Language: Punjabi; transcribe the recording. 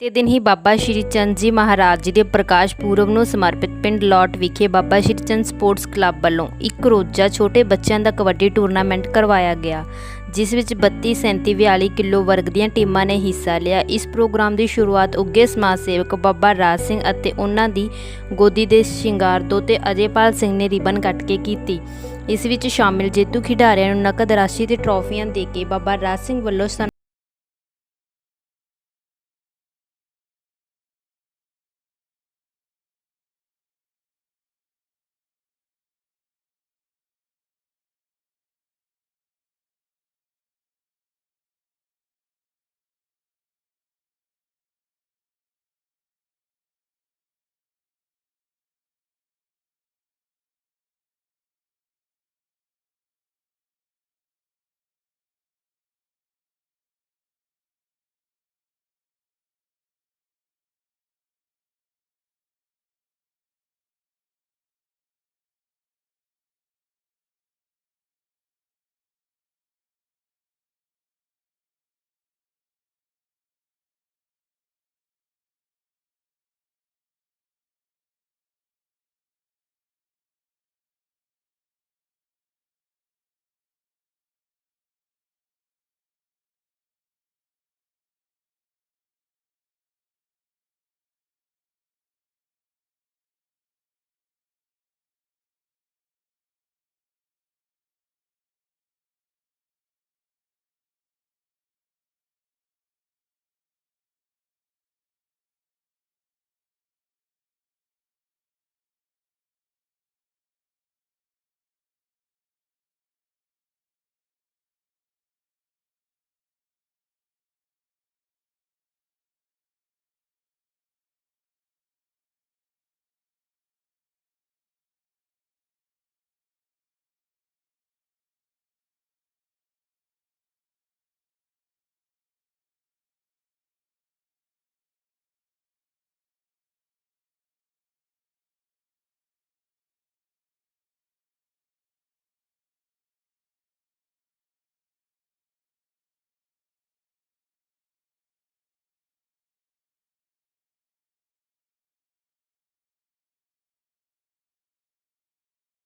ਤੇ ਦਿਨ ਹੀ ਬਾਬਾ ਸ਼੍ਰੀ ਚੰਦ ਜੀ ਮਹਾਰਾਜ ਜੀ ਦੇ ਪ੍ਰਕਾਸ਼ ਪੁਰਬ ਨੂੰ ਸਮਰਪਿਤ ਪਿੰਡ ਲੋਟ ਵਿਖੇ ਬਾਬਾ ਸ਼੍ਰੀ ਚੰਦ ਸਪੋਰਟਸ ਕਲੱਬ ਵੱਲੋਂ ਇੱਕ ਰੋਜ਼ਾ ਛੋਟੇ ਬੱਚਿਆਂ ਦਾ ਕਬੱਡੀ ਟੂਰਨਾਮੈਂਟ ਕਰਵਾਇਆ ਗਿਆ, ਜਿਸ ਵਿੱਚ 32 37 42 ਕਿਲੋ ਵਰਗ ਦੀਆਂ ਟੀਮਾਂ ਨੇ ਹਿੱਸਾ ਲਿਆ। ਇਸ ਪ੍ਰੋਗਰਾਮ ਦੀ ਸ਼ੁਰੂਆਤ ਉੱਗੇ ਸਮਾਜ ਸੇਵਕ ਬਾਬਾ ਰਾਜ ਸਿੰਘ ਅਤੇ ਉਹਨਾਂ ਦੀ ਗੋਦੀ ਦੇ ਸ਼ਿੰਗਾਰ ਤੋਂ ਤੇ ਅਜੇਪਾਲ ਸਿੰਘ ਨੇ ਰਿਬਨ ਕੱਟ ਕੇ ਕੀਤੀ। ਇਸ ਵਿੱਚ ਸ਼ਾਮਿਲ ਜੇਤੂ ਖਿਡਾਰੀਆਂ ਨੂੰ ਨਕਦ ਰਾਸ਼ੀ ਤੇ ਟਰੋਫੀਆਂ ਦੇ ਕੇ ਬਾਬਾ ਰਾਜ ਸਿੰਘ ਵੱਲੋਂ